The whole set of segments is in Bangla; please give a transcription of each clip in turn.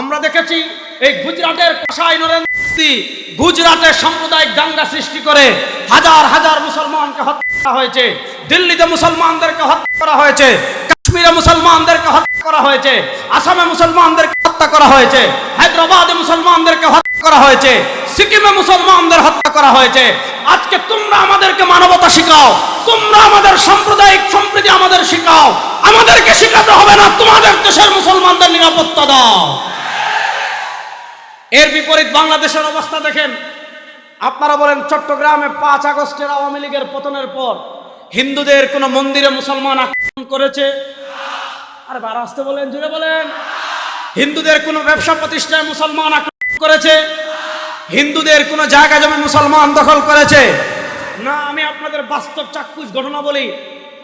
আমরা দেখেছি এই গুজরাটের কসাই নরেন্দ্র গুজরাটে সাম্প্রদায়িক দাঙ্গা সৃষ্টি করে হাজার হাজার মুসলমানকে হত্যা করা হয়েছে, দিল্লিতে মুসলমানদেরকে হত্যা করা হয়েছে, কাশ্মীরে মুসলমানদেরকে হত্যা করা হয়েছে, আসামে মুসলমানদেরকে হত্যা করা হয়েছে, হায়দ্রাবাদে মুসলমানদেরকে হত্যা করা হয়েছে, সিকিমে মুসলমানদের হত্যা করা হয়েছে। আজকে তোমরা আমাদেরকে মানবতা শিখাও, তোমরা আমাদের সাম্প্রদায়িক সম্প্রীতি আমাদের শিখাও, আমাদেরকে শিখাতে হবে না, তোমাদের দেশের মুসলমানদের নিরাপত্তা দাও। এর বিপরীত বাংলাদেশের অবস্থা দেখেন। আপনারা বলেন চট্টগ্রামে পাঁচ আগস্টের আওয়ামী লীগের পতনের পর হিন্দুদের কোনো মন্দিরে মুসলমান আক্রমণ করেছে? আরে আসতে বলেন জুড়ে বলেন। হিন্দুদের কোনো ব্যবসা প্রতিষ্ঠায় মুসলমান আক্রমণ করেছে? হিন্দুদের কোনো জায়গা জমি মুসলমান দখল করেছে? না, আমি আপনাদের বাস্তব চাক্ষুষ ঘটনা বলি।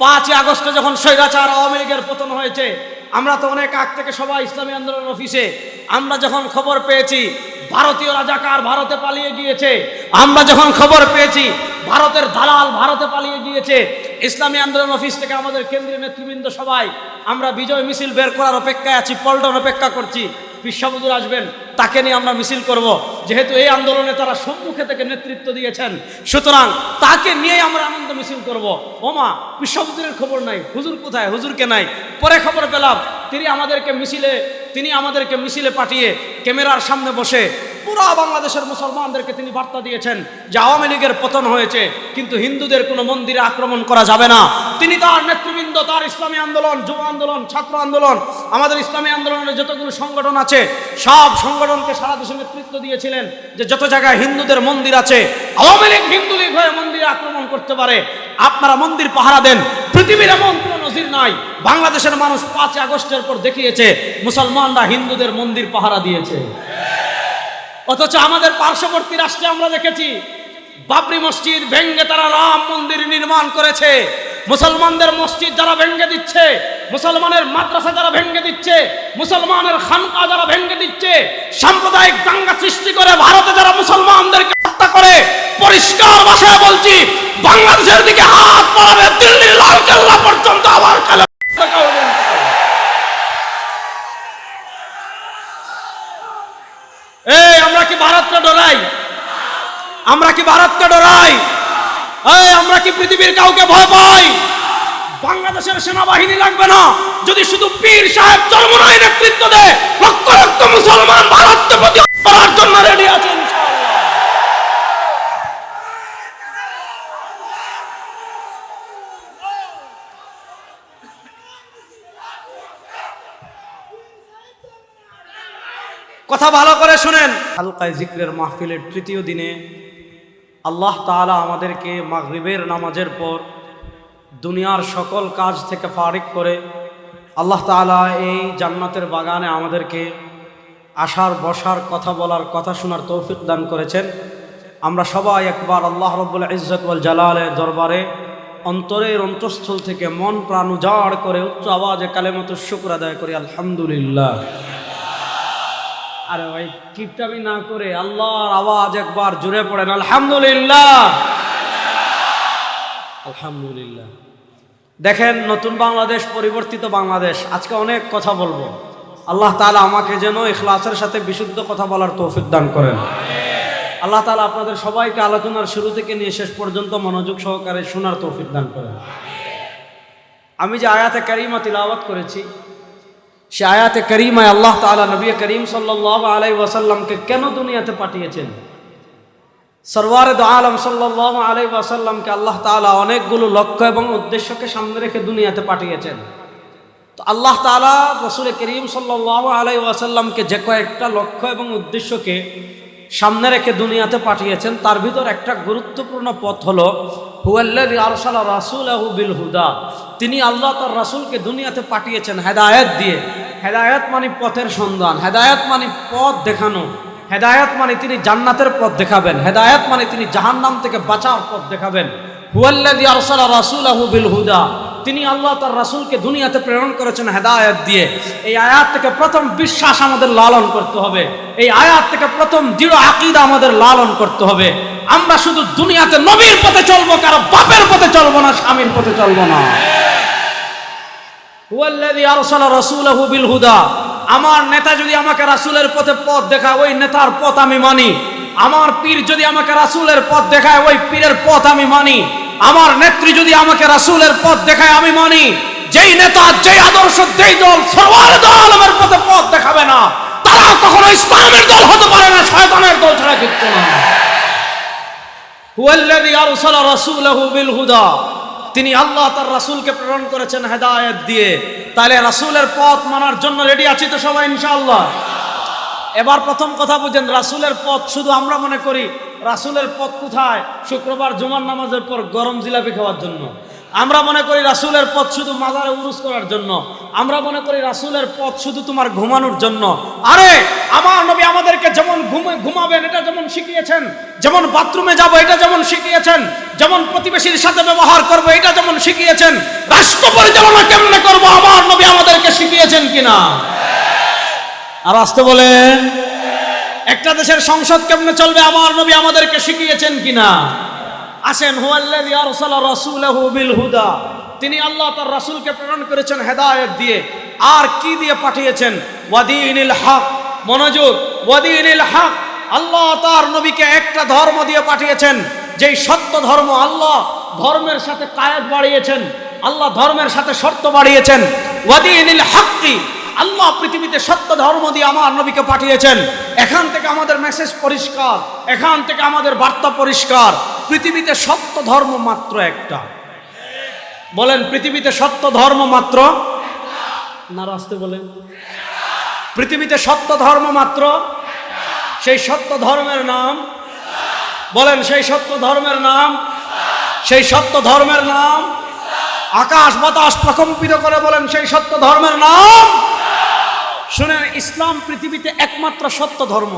পাঁচই আগস্টে যখন স্বৈরাচার আওয়ামী লীগের পতন হয়েছে, আমরা তো অনেক আগ থেকে সবাই ইসলামী আন্দোলন অফিসে আমরা যখন খবর পেয়েছি, ভারতীয় রাজাকার ভারতে পালিয়ে গিয়েছে। আমরা যখন খবর পেয়েছি, ভারতের দালাল ভারতে পালিয়ে গিয়েছে। ইসলামী আন্দোলন অফিস থেকে আমাদের কেন্দ্রীয় নেতৃবৃন্দ সবাই, আমরা বিজয় মিছিল বের করার অপেক্ষায় আছি, পল্টন অপেক্ষা করছি। বিশ্ববুদুর আসবেন, তাকে নিয়ে আমরা মিছিল করব। যেহেতু এই আন্দোলনে তারা সম্মুখে থেকে নেতৃত্ব দিয়েছেন, সুতরাং তাকে নিয়ে আমরা আনন্দ মিছিল করব। ওমা বিশ্ববুদুরের খবর নাই। হুজুর কোথায়? হুজুরকে নাই। পরে খবর পেলাম তিনি আমাদেরকে মিছিলে, তিনি আমাদেরকে মিছিলে পাঠিয়ে ক্যামেরার সামনে বসে পুরা বাংলাদেশের মুসলমানদেরকে তিনি বার্তা দিয়েছেন যে আওয়ামী লীগের পতন হয়েছে, কিন্তু হিন্দুদের কোনো মন্দিরে আক্রমণ করা যাবে না। তিনি তার নেতৃবৃন্দ, তার ইসলামী আন্দোলন, যুব আন্দোলন, ছাত্র আন্দোলন, আমাদের ইসলামী আন্দোলনের যতগুলো সংগঠন আছে, সব সংগঠনকে সারা দেশে নেতৃত্ব দিয়েছিলেন যে যত জায়গায় হিন্দুদের মন্দির আছে, আওয়ামী লীগ হিন্দু লীগ হয়ে মন্দিরে আক্রমণ করতে পারে। আপনারা মন্দির পাহারা দেন, পৃথিবীর এমন নজির নাই। বাংলাদেশের মানুষ পাঁচ আগস্টের পর দেখিয়েছে, মুসলমানরা হিন্দুদের মন্দির পাহারা দিয়েছে। অথচ আমাদের পার্শ্ববর্তী রাষ্ট্রে আমরা দেখেছি, বাবরি মসজিদ ভেঙ্গে তারা রাম মন্দির নির্মাণ করেছে। মুসলমানদের মসজিদ যারা ভেঙ্গে দিচ্ছে, মুসলমানের মাদ্রাসা যারা ভেঙ্গে দিচ্ছে, মুসলমানের খানকা যারা ভেঙ্গে দিচ্ছে, সাম্প্রদায়িক দাঙ্গা সৃষ্টি করে ভারতে যারা মুসলমানদেরকে করে পরিষ্কার ভাষায় বলছি, বাংলাদেশের দিকে হাত পড়াবে দিল্লির লাল কেল্লা পর্যন্ত আবার খেলা এই, আমরা কি ভারতকে ডরাই? আমরা কি ভারতকে ডরাই? এই, আমরা কি পৃথিবীর কাউকে ভয় পাই? বাংলাদেশের সেনাবাহিনী লাগবে না। যদি শুধু পীর সাহেব চরমনাই নেতৃত্ব দেয় লক্ষ লক্ষ মুসলমান ভারতকে প্রতিহত করার জন্য রেডি আছে ইনশাআল্লাহ। কথা ভালো করে শুনেন। হালকায় জিক্রের মাহফিলের তৃতীয় দিনে আল্লাহ তাআলা আমাদেরকে মাগরিবের নামাজের পর দুনিয়ার সকল কাজ থেকে ফারিক করে আল্লাহ তাআলা এই জান্নাতের বাগানে আমাদেরকে আসার বসার কথা বলার কথা শোনার তৌফিক দান করেছেন। আমরা সবাই একবার আল্লাহ রব্বুল ইজ্জত ওয়াল জালালের দরবারে অন্তরের অন্তঃস্থল থেকে মন প্রাণ উজাড় করে উচ্চ আওয়াজে কালেমত শুক্র আদায় করি। আলহামদুলিল্লাহ। আরে ভাই, কিপটামি না করে আল্লাহর আওয়াজ একবার জুড়ে পড়েন, আলহামদুলিল্লাহ। আলহামদুলিল্লাহ। দেখেন, নতুন বাংলাদেশ, পরিবর্তিত বাংলাদেশ, আজকে অনেক কথা বলব। আল্লাহ তাআলা আমাকে যেন ইখলাসের সাথে বিশুদ্ধ কথা বলার তৌফিক দান করেন। আল্লাহ তাআলা আপনাদের সবাইকে আলোচনার শুরু থেকে নিয়ে শেষ পর্যন্ত মনোযোগ সহকারে শোনার তৌফিক দান করেন। আমি যে আয়াতে কারিমা তিলাওয়াত করেছি সে আয়াতে করিমায় আল্লাহ তালা নবী করিম সাল্লাহ আলাই ওয়াসাল্লামকে কেন দুনিয়াতে পাঠিয়েছেন? সরওয়ার আলম সাল্লাহ আলাই ওয়াসাল্লামকে আল্লাহ তালা অনেকগুলো লক্ষ্য এবং উদ্দেশ্যকে সামনে রেখে দুনিয়াতে পাঠিয়েছেন। তো আল্লাহ তালা রসুল করিম সাল্লাহ আলাই ওয়াসাল্লামকে যে কয়েকটা লক্ষ্য এবং উদ্দেশ্যকে সামনে রেখে দুনিয়াতে পাঠিয়েছেন, তার ভিতর একটা গুরুত্বপূর্ণ পথ হলো, হুয়াল্লাযী আরসালা রাসুল বিল হুদা। তিনি আল্লাহ তার রাসুলকে দুনিয়াতে পাঠিয়েছেন হেদায়ত দিয়ে। হেদায়ত মানে পথের সন্ধান, হেদায়ত মানে পথ দেখানো। হেদায়ত মানে তিনি জান্নাতের পথ দেখাবেন, হেদায়ত মানে তিনি জাহান্নাম থেকে বাঁচার পথ দেখাবেন। হুয়াল্লাযী আরসালা রাসূলাহু বিল হুদা তিনি আল্লাহ তার রাসূলকে দুনিয়াতে প্রেরণ করেছেন হেদায়েত দিয়ে। এই আয়াত থেকে প্রথম বিশ্বাস আমাদের লালন করতে হবে। এই আয়াত থেকে প্রথম দৃঢ় আকীদা আমাদের লালন করতে হবে। আমরা শুধু দুনিয়াতে নবীর পথে চলবো, কারও বাপের পথে চলবো না, স্বামীর পথে চলবো না। হুয়াল্লাযী আরসালা রাসূলাহু বিল হুদা আমার নেতা যদি আমাকে রাসূলের পথে পথ দেখায়, ওই নেতার পথ আমি মানি। আমার পীর যদি আমাকে রাসূলের পথ দেখায়, ওই পীরের পথ আমি মানি। আমার নেত্রী যদি আমাকে রাসূলের পথ দেখায়, আমি মানি। যেই নেতা, যেই আদর্শ, যেই দল সরওয়ার দল আমার পথে পথ দেখাবে না। তারা কখনো ইসলামের দল হতে পারে না, শয়তানের দল ছাড়া কিচ্ছু না। হুয়াল্লাযী আরসালা রাসূলাহু বিল হুদা। তিনি আল্লাহ তার রাসূলকে প্রেরণ করেছেন হেদায়েত দিয়ে। তাহলে রাসূলের পথ মানার জন্য রেডি আছি তো সবাই, ইনশাআল্লাহ। এবার প্রথম কথা বুঝেন, রাসূলের পথ শুধু আমরা মনে করি, রাসূলের পথ কোথায়? শুক্রবার জুমার নামাজের পর গরম জিলাপি খাওয়ার জন্য। আমরা মনে করি রাসূলের পথ শুধু মাজারে উরুস করার জন্য। আমরা মনে করি রাসুলের পথ শুধু তোমার ঘুমানোর জন্য। আরে, আমার নবী আমাদেরকে যেমন ঘুমে ঘুমাবেন, এটা যেমন শিখিয়েছেন, যেমন বাথরুমে যাব, এটা যেমন শিখিয়েছেন, যেমন প্রতিবেশীর সাথে ব্যবহার করব, এটা যেমন শিখিয়েছেন, রাষ্ট্র পরিচালনা কেমনে করব, আমার নবী আমাদেরকে শিখিয়েছেন কিনা? আর আসতে বলেন। একটা দেশের সংসদ কেমনে চলবে? আমার নবী আমাদেরকে শিখিয়েছেন কিনা? আসেন, হুয়াল্লাযী আরসালা রাসূলাহু বিল হুদা। তিনি আল্লাহ তার রাসূলকে প্রেরণ করেছেন হেদায়েত দিয়ে। আর কি দিয়ে পাঠিয়েছেন? ওয়াদিনিল হক। মনোযোগ। ওয়াদিনিল হক। আল্লাহ তার নবীকে একটা ধর্ম দিয়ে পাঠিয়েছেন। যেই সত্য ধর্ম আল্লাহ ধর্মের সাথে কায়াত বাড়িয়েছেন। আল্লাহ ধর্মের সাথে শর্ত বাড়িয়েছেন। ওয়াদিনিল হক্কি। আল্লাহ পৃথিবীতে সত্য ধর্ম দিয়ে আমার নবীকে পাঠিয়েছেন। এখান থেকে আমাদের মেসেজ পরিষ্কার, এখান থেকে আমাদের বার্তা পরিষ্কার। পৃথিবীতে সত্য ধর্ম মাত্র একটা। বলেন, পৃথিবীতে সত্য ধর্ম মাত্র না আসতে বলেন। পৃথিবীতে সত্য ধর্ম মাত্র সেই সত্য ধর্মের নাম বলেন, সেই সত্য ধর্মের নাম সেই সত্য ধর্মের নাম আকাশ বাতাস প্রকম্পিত করে বলেন, সেই সত্য ধর্মের নাম শুনেন, ইসলাম পৃথিবীতে একমাত্র সত্য ধর্ম।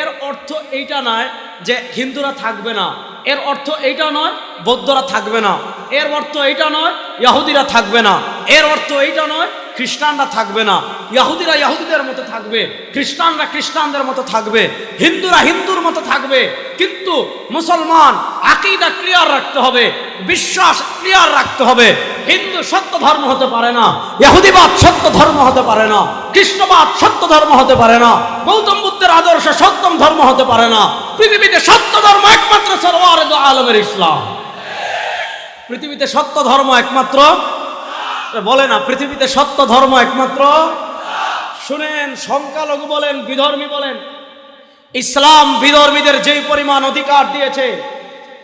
এর অর্থ এইটা নয় যে হিন্দুরা থাকবে না। এর অর্থ এইটা নয়, বৌদ্ধরা থাকবে না। এর অর্থ এইটা নয়, ইয়াহুদিরা থাকবে না। এর অর্থ এইটা নয় খ্রিস্টানরা থাকবে না। ইয়াহুদিরা ইয়াহুদিদের মতো থাকবে, খ্রিস্টানরা খ্রিস্টানদের মতো থাকবে, হিন্দুরা হিন্দুর মতো থাকবে। কিন্তু মুসলমান আকিদা ক্লিয়ার রাখতে হবে, বিশ্বাস ক্লিয়ার রাখতে হবে। হিন্দু সত্য ধর্ম হতে পারে না ইহুদিবাদ সত্য ধর্ম হতে পারে না কৃষ্ণবাদ সত্য ধর্ম হতে পারে না, গৌতম বুদ্ধের আদর্শ সত্যম ধর্ম হতে পারে না। পৃথিবীতে সত্য ধর্ম একমাত্র সরওয়ার আলমের ইসলাম। পৃথিবীতে সত্য ধর্ম একমাত্র বলে না, পৃথিবীতে সত্য ধর্ম একমাত্র? শুনেন, সংখ্যালঘু বলেন, বিধর্মী বলেন। ইসলাম বিধর্মীদের যেই পরিমাণ অধিকার দিয়েছে,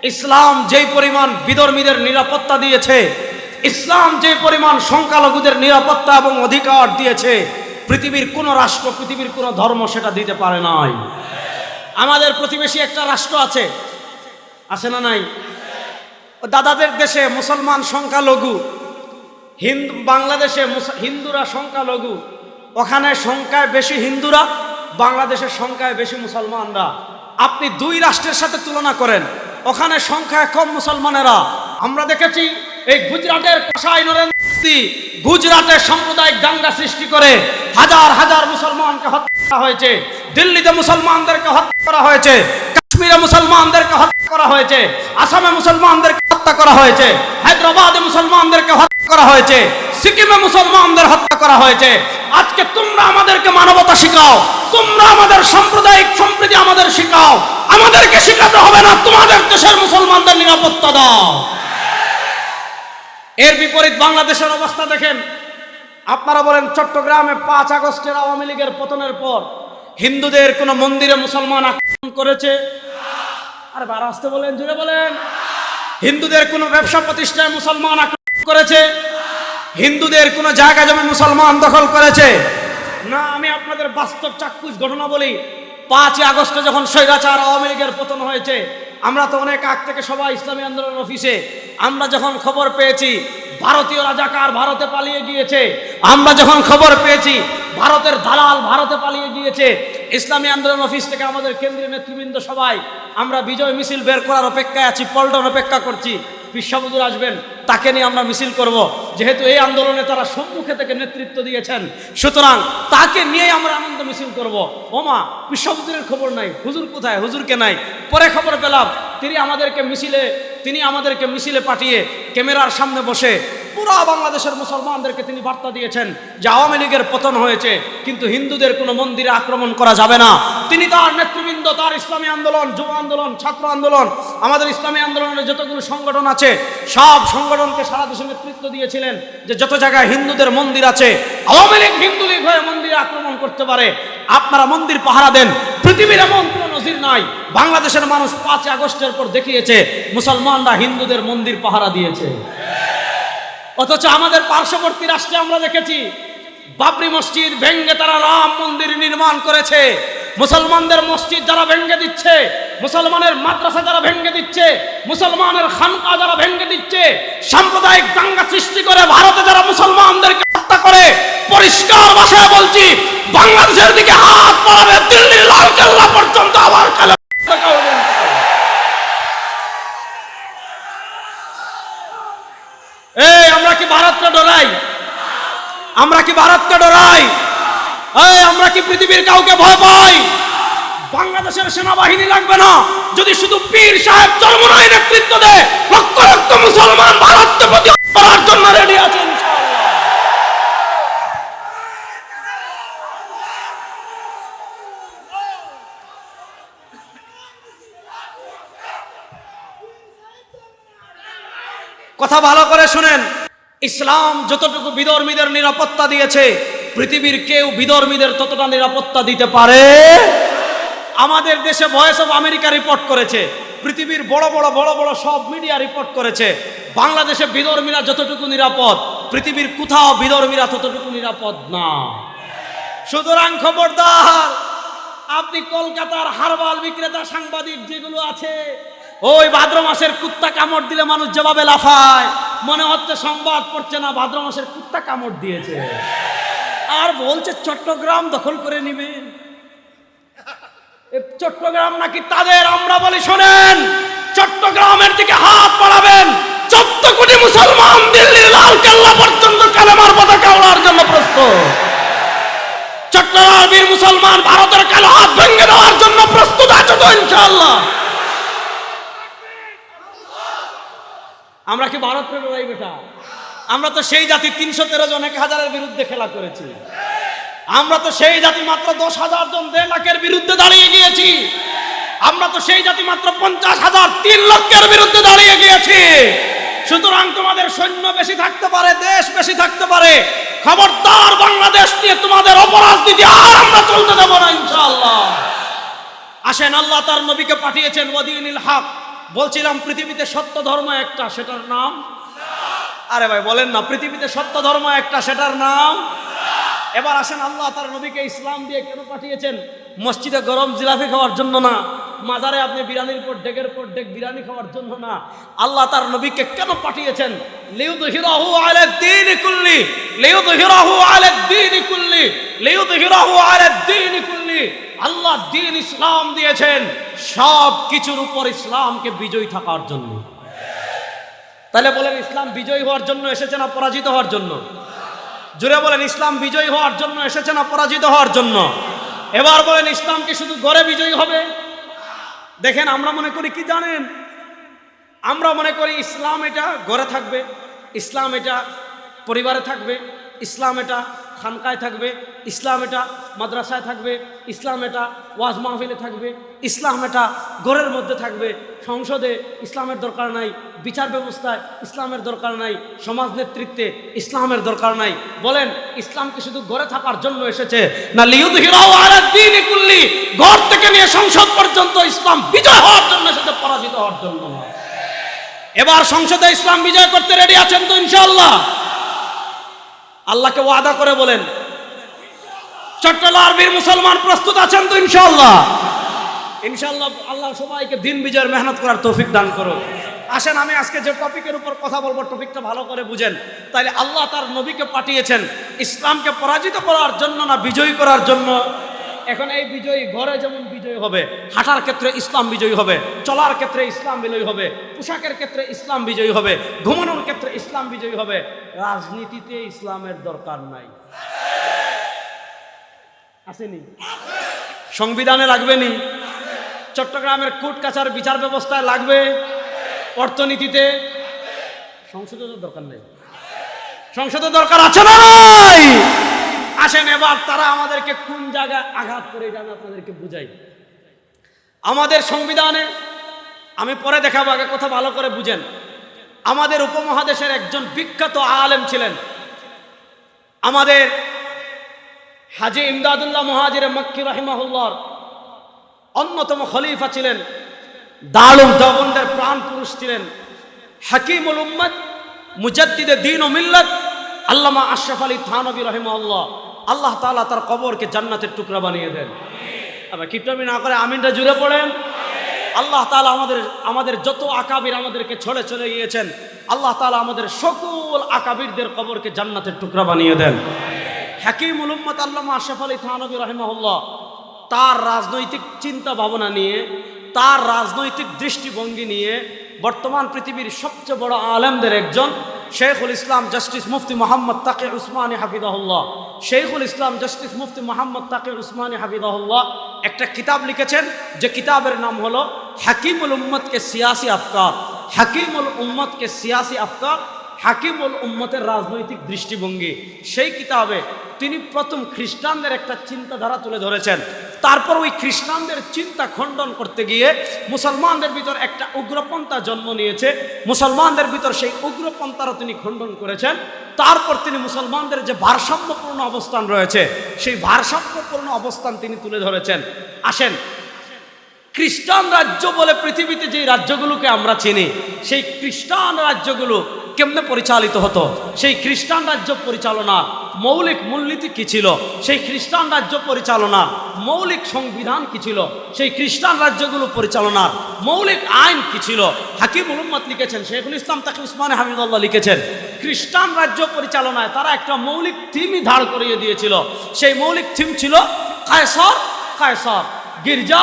ইসলাম যেই পরিমাণ বিধর্মীদের নিরাপত্তা দিয়েছে, ইসলাম যে পরিমাণ সংখ্যালঘুদের নিরাপত্তা এবং অধিকার দিয়েছে, পৃথিবীর কোন রাষ্ট্র, পৃথিবীর কোন ধর্ম সেটা দিতে পারে নাই। আমাদের প্রতিবেশী একটা রাষ্ট্র আছে। আছে না নাই? দাদাদের দেশে মুসলমান সংখ্যালঘু হিন্দু, বাংলাদেশে হিন্দুরা সংখ্যালঘু। ওখানে সংখ্যায় বেশি হিন্দুরা, বাংলাদেশের সংখ্যায় বেশি মুসলমানরা। আপনি দুই রাষ্ট্রের সাথে তুলনা করেন, ওখানে সংখ্যায় কম মুসলমানেরা। আমরা দেখেছি এই গুজরাটের কসাই নরেন্দ্র গুজরাটের সাম্প্রদায়িক দাঙ্গা সৃষ্টি করে হাজার হাজার মুসলমানকে হত্যা করা হয়েছে, দিল্লিতে মুসলমানদেরকে হত্যা করা হয়েছে কাশ্মীরে মুসলমানদেরকে হত্যা করা হয়েছে, আসামে মুসলমানদেরকে হত্যা করা হয়েছে, হায়দ্রাবাদে মুসলমানদেরকে হত্যা করা হয়েছে, সিকিমে মুসলমানদের হত্যা করা হয়েছে। আজকে তোমরা আমাদেরকে মানবতা শিখাও, তোমরা আমাদের সাম্প্রদায়িক সম্প্রীতি আমাদের শিখাও, আমাদেরকে শিখাতে হবে না, তোমাদের দেশের মুসলমানদের নিরাপত্তা দাও। এর বিপরীত বাংলাদেশের অবস্থা দেখেন, আপনারা বলেন চট্টগ্রামে পাঁচ আগস্টের আওয়ামী লীগের পতনের পর হিন্দুদের কোনো মন্দিরে মুসলমান আক্রমণ করেছে? আর বার আসতে বলেন জুড়ে বলেন। হিন্দুদের কোনো ব্যবসা প্রতিষ্ঠায় মুসলমান আক্রমণ করেছে? হিন্দুদের কোনো জায়গা জমি মুসলমান দখল করেছে? না, আমি আপনাদের বাস্তব চাক্ষুষ ঘটনা বলি। পাঁচই আগস্টে যখন স্বৈরাচার আওয়ামী লীগের পতন হয়েছে আমরা তো অনেক আগ থেকে সবাই ইসলামী আন্দোলন অফিসে। আমরা যখন খবর পেয়েছি, ভারতীয় রাজাকার ভারতে পালিয়ে গিয়েছে। আমরা যখন খবর পেয়েছি, ভারতের দালাল ভারতে পালিয়ে গিয়েছে। ইসলামী আন্দোলন অফিস থেকে আমাদের কেন্দ্রীয় নেতৃবৃন্দ সবাই, আমরা বিজয় মিছিল বের করার অপেক্ষায় আছি, পল্টন অপেক্ষা করছি। বিশ্ববুদুর আসবেন, তাকে নিয়ে আমরা মিছিল করব। যেহেতু এই আন্দোলনে তারা সম্মুখে থেকে নেতৃত্ব দিয়েছেন, সুতরাং তাকে নিয়ে আমরা আনন্দ মিছিল করব। ওমা কৃষকদের খবর নাই। হুজুর কোথায়? হুজুরকে নাই। পরে খবর পেলাম তিনি আমাদেরকে মিছিলে, তিনি আমাদেরকে মিছিলে পাঠিয়ে ক্যামেরার সামনে বসে পুরা বাংলাদেশের মুসলমানদেরকে তিনি বার্তা দিয়েছেন যে আওয়ামী লীগের পতন হয়েছে, কিন্তু হিন্দুদের কোনো মন্দিরে আক্রমণ করা যাবে না। তিনি তার নেতৃবৃন্দ, তার ইসলামী আন্দোলন, যুব আন্দোলন, ছাত্র আন্দোলন, আমাদের ইসলামী আন্দোলনের যতগুলো সংগঠন আছে, সব সংগঠনকে সারা দেশে নেতৃত্ব দিয়েছিলেন যে যত জায়গায় হিন্দুদের মন্দির আছে, আওয়ামী লীগ হিন্দু লীগ হয়ে মন্দিরে আক্রমণ করতে পারে। আপনারা মন্দির পাহারা দেন, পৃথিবীর এমন নজির নাই। বাংলাদেশের মানুষ পাঁচ আগস্টের পর দেখিয়েছে, মুসলমানরা হিন্দুদের মন্দির পাহারা দিয়েছে। অথচ আমাদের পার্শ্ববর্তী রাষ্ট্রে আমরা দেখেছি, বাবরি মসজিদ ভেঙ্গে তারা রাম মন্দির নির্মাণ করেছে। মুসলমানদের মসজিদ যারা ভেঙ্গে দিচ্ছে, মুসলমানের মাদ্রাসা যারা ভেঙ্গে দিচ্ছে, মুসলমানের খানকা যারা ভেঙ্গে দিচ্ছে, সাম্প্রদায়িক দাঙ্গা সৃষ্টি করে ভারতে যারা মুসলমানদেরকে হত্যা করে পরিষ্কার ভাষায় বলছি, বাংলাদেশের দিকে হাত পড়াবে দিল্লির লাল কেল্লা পর্যন্ত আবার কালে। এই, আমরা কি ভারতকে ডরাই? আমরা কি ভারতকে ডরাই? এই, আমরা কি পৃথিবীর কাউকে ভয় পাই? বাংলাদেশের সেনাবাহিনী লাগবে না। যদি শুধু পীর সাহেব চরমনাই নেতৃত্ব দেয়, লক্ষ লক্ষ মুসলমান ভারতকে প্রতিহত করার জন্য রেডি আছেন ইনশাআল্লাহ। কথা ভালো করে শুনেন। ইসলাম যতটুকু বিধর্মীদের নিরাপত্তা দিয়েছে, পৃথিবীর কেউ বিধর্মীদের ততটা নিরাপত্তা দিতে পারে? আমাদের দেশে ভয়েস অফ আমেরিকা রিপোর্ট করেছে, পৃথিবীর বড় বড় বড় বড় সব মিডিয়া রিপোর্ট করেছে, বাংলাদেশে বিধর্মীরা যতটুকু নিরাপদ, পৃথিবীর কোথাও বিধর্মীরা ততটুকু নিরাপদ না। সুতরাং খবরদার, আপনি কলকাতার হারবাল বিক্রেতা সাংবাদিক যেগুলো আছে ওই ভাদ্র মাসের কুত্তা কামড় দিলে মানুষ যেভাবে লাফায়। মনে হচ্ছে সংবাদ পড়ছে না, ভাদ্র মাসের কুত্তা কামড় দিয়েছে। আর বলছে চট্টগ্রাম দখল করে নিবেন এ চট্টগ্রাম নাকি তাদের, আমরা বলি শোনেন, চট্টগ্রামের দিকে হাত বাড়াবেন। চোদ্দ কোটি মুসলমান দিল্লির লাল কেল্লা পর্যন্ত কালেমার পতাকা ওড়ার জন্য প্রস্তুত। চট্টগ্রামের মুসলমান ভারতের কালো হাত ভেঙে দেওয়ার জন্য প্রস্তুত আছে তো ইনশাআল্লাহ ভারত প্রেরণাই বেটা। আমরা তো সেই জাতি তিনশো তেরো জন, এক হাজারের বিরুদ্ধে খেলা করেছি। আমরা তো সেই জাতি মাত্র দশ হাজার জন দেড় লাখের বিরুদ্ধে দাঁড়িয়ে গিয়েছি। আমরা তো সেই জাতি মাত্র পঞ্চাশ হাজার তিন লক্ষের বিরুদ্ধে দাঁড়িয়ে গিয়েছি। সুতরাং তোমাদের সৈন্য বেশি থাকতে পারে, দেশ বেশি থাকতে পারে। খবরদার বাংলাদেশ নিয়ে তোমাদের অপরাধ অপরাজনীতি আর আমরা চলতে দেবো না, ইনশাআল্লাহ। আসেন, আল্লাহ তার নবীকে পাঠিয়েছেন ওয়াদিনিল হক। বলছিলাম পৃথিবীতে সত্য ধর্ম একটা, সেটার নাম। আরে ভাই, বলেন না, পৃথিবীতে সত্য ধর্ম একটা, সেটার নাম। এবার আসেন, আল্লাহ তার নবীকে ইসলাম দিয়ে কেন পাঠিয়েছেন? মসজিদে গরম জিলাপি খাওয়ার জন্য না, মাজারে আপনি বিরিয়ানির পর ডেকের পর ডেক বিরিয়ানি খাওয়ার জন্য না। আল্লাহ তার নবীকে কেন পাঠিয়েছেন? লিউদহিরাহু আলা দ্বীন কুল্লি, লিউদহিরাহু আলা দ্বীন কুল্লি, লিউদহিরাহু আলা দ্বীন কুল্লি। আল্লাহ দিন ইসলাম দিয়েছেন, সব কিছুর উপর ইসলামকে বিজয়ী থাকার জন্য। তাহলে বলেন, ইসলাম বিজয়ী হওয়ার জন্য এসেছে না পরাজিত হওয়ার জন্য? জুড়ে বলেন, ইসলাম বিজয়ী হওয়ার জন্য এসেছে না পরাজিত হওয়ার জন্য? এবার বলেন, ইসলাম কি শুধু গড়ে বিজয়ী হবে? দেখেন, আমরা মনে করি, কি জানেন? আমরা মনে করি, ইসলাম এটা গড়ে থাকবে, ইসলাম এটা পরিবারে থাকবে, ইসলাম এটা খানকায় থাকবে, ইসলাম এটা মাদ্রাসায় থাকবে, ইসলাম এটা ওয়াজ মাহফিলে থাকবে, ইসলাম এটা ঘরের মধ্যে থাকবে, সংসদে ইসলামের দরকার নাই, বিচার ব্যবস্থায় ইসলামের দরকার নাই, সমাজ নেতৃত্বে ইসলামের দরকার নাই। বলেন, ইসলাম কি শুধু ঘরে থাকার জন্য এসেছে, না লিউদ কুল্লি, ঘর থেকে নিয়ে সংসদ পর্যন্ত ইসলাম বিজয় হওয়ার জন্য এসেছে, পরাজিত হওয়ার জন্য এবার সংসদে ইসলাম বিজয় করতে রেডি আছেন তো ইনশাআল্লাহ? আল্লাহকে ওয়াদা করে বলেন চট্টলার মুসলমান প্রস্তুত আছেন তো ইনশাল্লাহ ইনশাল্লাহ আল্লাহ সবাইকে দিন বিজয়ের মেহনত করার তৌফিক দান করো আসেন, আমি আজকে যে টপিকের উপর কথা বলব, টপিকটা ভালো করে বুঝেন। তাইলে আল্লাহ তার নবীকে পাঠিয়েছেন, ইসলামকে পরাজিত করার জন্য না বিজয়ী করার জন্য? এখন এই বিজয়ী, ঘরে যেমন বিজয়ী হবে, হাঁটার ক্ষেত্রে ইসলাম বিজয়ী হবে, চলার ক্ষেত্রে ইসলাম বিজয়ী হবে, পোশাকের ক্ষেত্রে ইসলাম বিজয়ী হবে, ঘুমানোর ক্ষেত্রে ইসলাম বিজয়ী হবে, রাজনীতিতে ইসলামের দরকার নাই। আসেনি? সংবিধানে লাগবে নি? চট্টগ্রামের কোর্ট কাছার বিচার ব্যবস্থায় লাগবে? অর্থনীতিতে? সংসদের দরকার নেই। সংসদে দরকার আছে না নাই? আসেন এবার তারা আমাদেরকে কোন জায়গায় আঘাত করে এটা আমি আপনাদেরকে বুঝাই। আমাদের সংবিধানে, আমি পরে দেখাবো, আগে কথা ভালো করে বুঝেন। আমাদের উপমহাদেশের একজন বিখ্যাত আলেম ছিলেন। আমাদের হাজি ইমদাদুল্লাহ মহাজির মক্কি রাহিমাহুল্লাহর অন্যতম খলিফা ছিলেন। দারুল দেওবন্দের প্রাণ পুরুষ ছিলেন। হাকিমুল উম্মদ মুজাদ্দিদে দিন ও মিল্লত, আল্লামা আশরাফ আলী থানবী রহিমাল্লাহ আল্লাহ তালা তার কবরকে জান্নাতের টুকরা বানিয়ে দেন। আবার কিপটামি না করে আমিনটা জুড়ে পড়েন। আল্লাহ তালা আমাদের আমাদের যত আকাবির আমাদেরকে ছড়ে চলে গিয়েছেন, আল্লাহ তালা আমাদের সকল আকাবিরদের কবরকে জান্নাতের টুকরা বানিয়ে দেন। হাকিমুল উম্মত আল্লামা আশরাফ আলী থানবী রহিমাহুল্লাহ, তার রাজনৈতিক চিন্তা ভাবনা নিয়ে, তার রাজনৈতিক দৃষ্টিভঙ্গি নিয়ে বর্তমান পৃথিবীর সবচেয়ে বড় আলেমদের একজন শেখুল ইসলাম জাস্টিস মুফতি মোহাম্মদ তাকে উসমানী হাফিদাহুল্লাহ। শেখুল ইসলাম জাস্টিস মুফতি মোহাম্মদ তাকে উসমানী হাফিদাহুল্লাহ একটা কিতাব লিখেছেন, যে কিতাবের নাম হলো হাকিমুল উম্মদকে সিয়াসি আফকার। হাকিমুল উম্মদকে সিয়াসি আফকার হাকিমুল উম্মতের রাজনৈতিক দৃষ্টিভঙ্গি। সেই কিতাবে তিনি প্রথম খ্রিস্টানদের একটা চিন্তাধারা তুলে ধরেছেন। তারপর ওই খ্রিস্টানদের চিন্তা খণ্ডন করতে গিয়ে মুসলমানদের ভিতর একটা উগ্রপন্থা জন্ম নিয়েছে। মুসলমানদের ভিতর সেই উগ্রপন্থারও তিনি খণ্ডন করেছেন। তারপর তিনি মুসলমানদের যে ভারসাম্যপূর্ণ অবস্থান রয়েছে, সেই ভারসাম্যপূর্ণ অবস্থান তিনি তুলে ধরেছেন। আসেন, খ্রিস্টান রাজ্য বলে পৃথিবীতে যে রাজ্যগুলোকে আমরা চিনি, সেই খ্রিস্টান রাজ্যগুলো কেমনে পরিচালিত হতো? সেই খ্রিস্টান রাজ্য পরিচালনা মৌলিক মূলনীতি কি ছিল? সেই খ্রিস্টান রাজ্য পরিচালনার মৌলিক সংবিধান কি ছিল? সেই খ্রিস্টান রাজ্যগুলো পরিচালনার মৌলিক আইন কি ছিল? হাকিম উলুম্মত লিখেছেন, শেখুল ইসলাম তাকে উসমান হামিদুল্লাহ লিখেছেন, খ্রিস্টান রাজ্য পরিচালনায় তারা একটা মৌলিক থিমই ধার করিয়ে দিয়েছিল। সেই মৌলিক থিম ছিল কায়সর কায়সর, গির্জা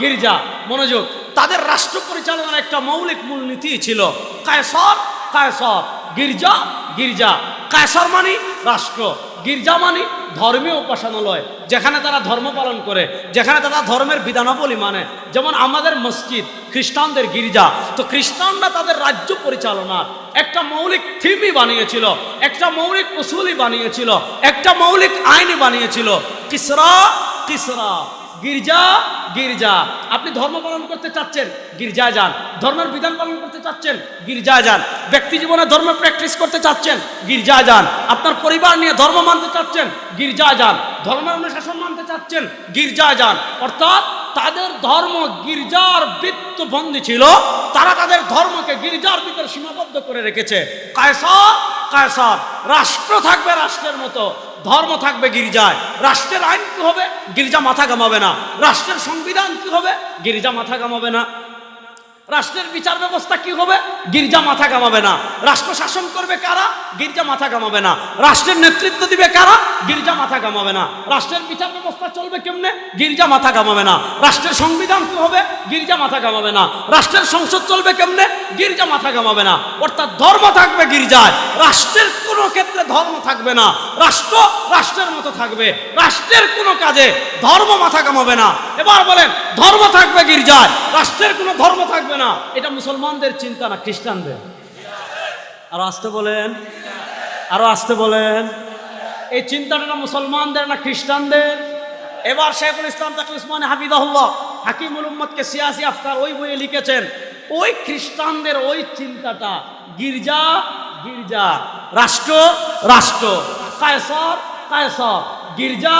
গির্জা। মনোযোগ, তাদের রাষ্ট্র পরিচালনার একটা মৌলিক মূলনীতি ছিল কায়সর কায়সর। গির্জা গির্জা। কায়সর মানে রাষ্ট্র। গির্জা মানে ধর্মীয় উপাসনালয়, যেখানে তারা ধর্ম পালন করে, যেখানে তারা ধর্মের বিধানাবলী মানে। যেমন আমাদের মসজিদ, খ্রিস্টানদের গির্জা। তো খ্রিস্টানরা তাদের রাজ্য পরিচালনার একটা মৌলিক থিমই বানিয়েছিল, একটা মৌলিক উসুলি বানিয়েছিল, একটা মৌলিক আইনি বানিয়েছিল। কিসরা কিসরা। গির্জা গির্জা। আপনি ধর্ম পালন করতে চাচ্ছেন, গির্জায় যান। ধর্মের বিধান পালন করতে চাচ্ছেন, গির্জায় যান। ব্যক্তি জীবনে ধর্ম প্র্যাকটিস করতে চাচ্ছেন, গির্জায় যান। আপনার পরিবার নিয়ে ধর্ম মানতে চাচ্ছেন, গির্জায় যান। ধর্মের অনুশাসন মানতে চাচ্ছেন, গির্জায় যান। অর্থাৎ তাদের ধর্ম গির্জার বৃত্তবন্দি ছিল, তারা তাদের ধর্মকে গির্জার ভিতরে সীমাবদ্ধ করে রেখেছে। কায়সার কায়সার, রাষ্ট্র থাকবে রাষ্ট্রের মতো, ধর্ম থাকবে গির্জায়। রাষ্ট্রের আইন কি হবে? গির্জা মাথা কামাবে না। রাষ্ট্রের সংবিধান কি হবে? গির্জা মাথা কামাবে না। রাষ্ট্রের বিচার ব্যবস্থা কি হবে? গির্জা মাথা কামাবে না। রাষ্ট্র শাসন করবে কারা? গির্জা মাথা কামাবে না। রাষ্ট্রের নেতৃত্ব দিবে কারা? গির্জা মাথা কামাবে না। রাষ্ট্রের বিচার ব্যবস্থা চলবে কেমনে? গির্জা মাথা কামাবে না। রাষ্ট্রের সংবিধান কি হবে? গির্জা মাথা কামাবে না। রাষ্ট্রের সংসদ চলবে কেমনে? গির্জা মাথা কামাবে না। অর্থাৎ ধর্ম থাকবে গির্জায়। রাষ্ট্রের কোনো ক্ষেত্রে ধর্ম থাকবে না। রাষ্ট্র রাষ্ট্রের মতো থাকবে। রাষ্ট্রের কোনো কাজে ধর্ম মাথা কামাবে না। এবার বলেন, ধর্ম থাকবে গির্জায়। রাষ্ট্রের কোনো ধর্ম থাকবে না। এটা মুসলমানদের চিন্তা না খ্রিস্টানদের? আরও আসতে বলেন। আরও আসতে বলেন। এই চিন্তাটা মুসলমানদের না খ্রিস্টানদের? এবার শেখুল ইসলাম তাকে উসমান হাবিদাহুল্লাহ হাকিমুল উম্মদকে সিয়াসি আফকার ওই বইয়ে লিখেছেন, ওই খ্রিস্টানদের ওই চিন্তাটা গির্জা গির্জা। রাষ্ট্র রাষ্ট্র। কায়সর কায়সর। গির্জা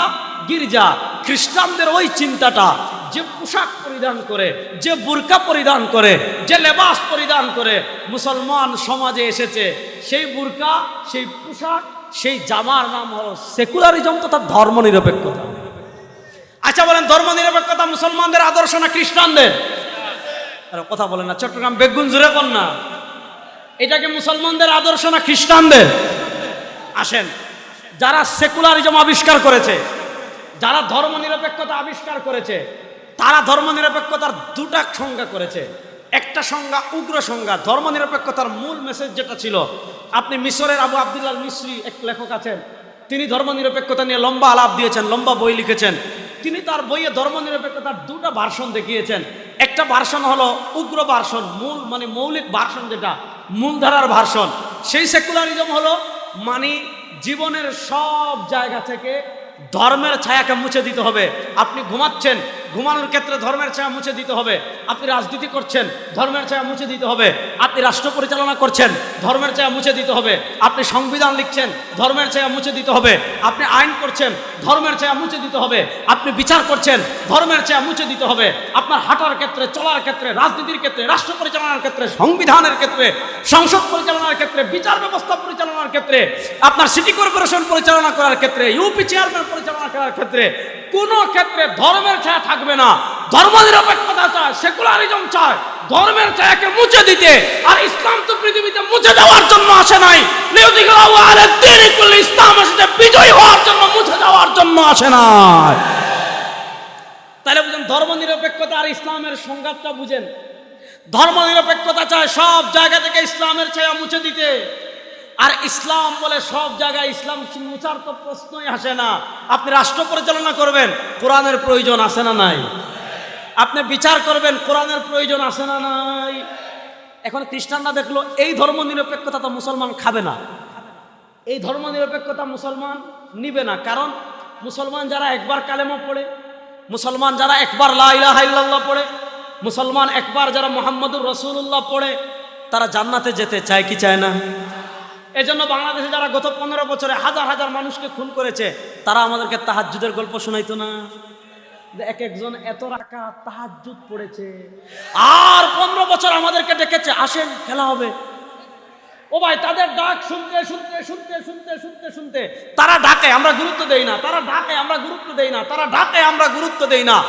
গির্জা। খ্রিস্টানদের ওই চিন্তাটা, যে পোশাক পরিধান করে, যে বুরকা পরিধান করে, যে লেবাস পরিধান করে মুসলমান সমাজে এসেছে, সেই বুরকা, সেই পোশাক, সেই জামার নাম হলো সেকুলারিজম তথা ধর্ম নিরপেক্ষতা আচ্ছা বলেন ধর্ম নিরপেক্ষতা মুসলমানদের আদর্শ না খ্রিস্টানদের? কথা বলেন না, চট্টগ্রাম বেগুন জুড়ে না এটাকে মুসলমানদের আদর্শ না খ্রিস্টানদের? আসেন, যারা সেকুলারিজম আবিষ্কার করেছে, যারা ধর্ম নিরপেক্ষতা আবিষ্কার করেছে, তারা ধর্ম নিরপেক্ষতার দুটা সংজ্ঞা করেছে। একটা সংজ্ঞা উগ্র সংজ্ঞা ধর্ম নিরপেক্ষতার মূল মেসেজ যেটা ছিল, আপনি মিশরের আবু আবদুল্লাহ মিশ্রি এক লেখক আছেন, তিনি ধর্ম নিরপেক্ষতা নিয়ে লম্বা আলাপ দিয়েছেন, লম্বা বই লিখেছেন। তিনি তার বইয়ে ধর্ম নিরপেক্ষতার দুটা ভার্সন দেখিয়েছেন। একটা ভার্সন হলো উগ্র ভার্সন মূল মানে মৌলিক ভার্সন যেটা মূলধারার ভাষণ। সেই সেকুলারিজম হলো মানে জীবনের সব জায়গা থেকে ধর্মের ছায়াকে মুছে দিতে হবে। আপনি ঘুমাচ্ছেন, ঘুমানোর ক্ষেত্রে ধর্মের ছায়া মুছে দিতে হবে। আপনি রাজনীতি করছেন, ধর্মের ছায়া মুছে দিতে হবে। আপনি রাষ্ট্র পরিচালনা করছেন, ধর্মের ছায়া মুছে দিতে হবে। আপনি সংবিধান লিখছেন, ধর্মের ছায়া মুছে দিতে হবে। আপনি আইন করছেন, ধর্মের ছায়া মুছে দিতে হবে। আপনি বিচার করছেন, ধর্মের ছায়া মুছে দিতে হবে। আপনার হাঁটার ক্ষেত্রে, চলার ক্ষেত্রে, রাজনীতির ক্ষেত্রে, রাষ্ট্র পরিচালনার ক্ষেত্রে, সংবিধানের ক্ষেত্রে, সংসদ পরিচালনার ক্ষেত্রে, বিচার ব্যবস্থা পরিচালনার ক্ষেত্রে, আপনার সিটি কর্পোরেশন পরিচালনা করার ক্ষেত্রে, ইউপি চেয়ারম্যান পরিচালনা করার ক্ষেত্রে কোনো ক্ষেত্রে ধর্মের ছায়া থাকবে না। ধর্মনিরপেক্ষতা চায়, সেকুলারিজম চায়। ধর্মের ছায়াকে মুছে দিতে আর ইসলাম তো পৃথিবীতে মুছে দেওয়ার জন্য আসে নাই। ইসলাম এসেছে বিজয়ী হওয়ার জন্য, মুছে দেওয়ার জন্য আসে নাই। তাহলে বুঝেন ধর্ম নিরপেক্ষতা আর ইসলামের সংঘাতটা বুঝেন। ধর্ম নিরপেক্ষতা চায় সব জায়গা থেকে ইসলামের ছায়া মুছে দিতে। আর ইসলাম বলে সব জায়গায় ইসলাম মুছার তো প্রশ্নই আসে না। আপনি রাষ্ট্র পরিচালনা করবেন, কোরআনের প্রয়োজন আছে না নাই। আপনি বিচার করবেন, কোরআনের প্রয়োজন আছে না নাই। এখন খ্রিস্টানরা দেখল, এই ধর্ম নিরপেক্ষতা তো মুসলমান খাবে না। এই ধর্ম নিরপেক্ষতা মুসলমান নিবে না। কারণ মুসলমান যারা একবার কালেমা পড়ে, মুসলমান যারা একবার লা ইলাহা ইল্লাল্লাহ পড়ে, মুসলমান একবার যারা মোহাম্মদুর রসুল্লাহ পড়ে, তারা জান্নাতে যেতে চায় কি চায় না? এজন্য বাংলাদেশে যারা গত পনেরো বছরে হাজার হাজার মানুষকে খুন করেছে, তারা আমাদেরকে তাহাজ্জুদের গল্প শোনাইতো না। এক একজন এত রাখা তাহাজ্জুদ পড়েছে। আর পনেরো বছর আমাদেরকে ডেকেছে, আসেন, খেলা হবে। ও ভাই, তাদের ডাক শুনতে শুনতে শুনতে শুনতে শুনতে শুনতে তারা ডাকে, আমরা গুরুত্ব দেই না। তারা ডাকে, আমরা গুরুত্ব দেই না। তারা ডাকে, আমরা গুরুত্ব দেই না।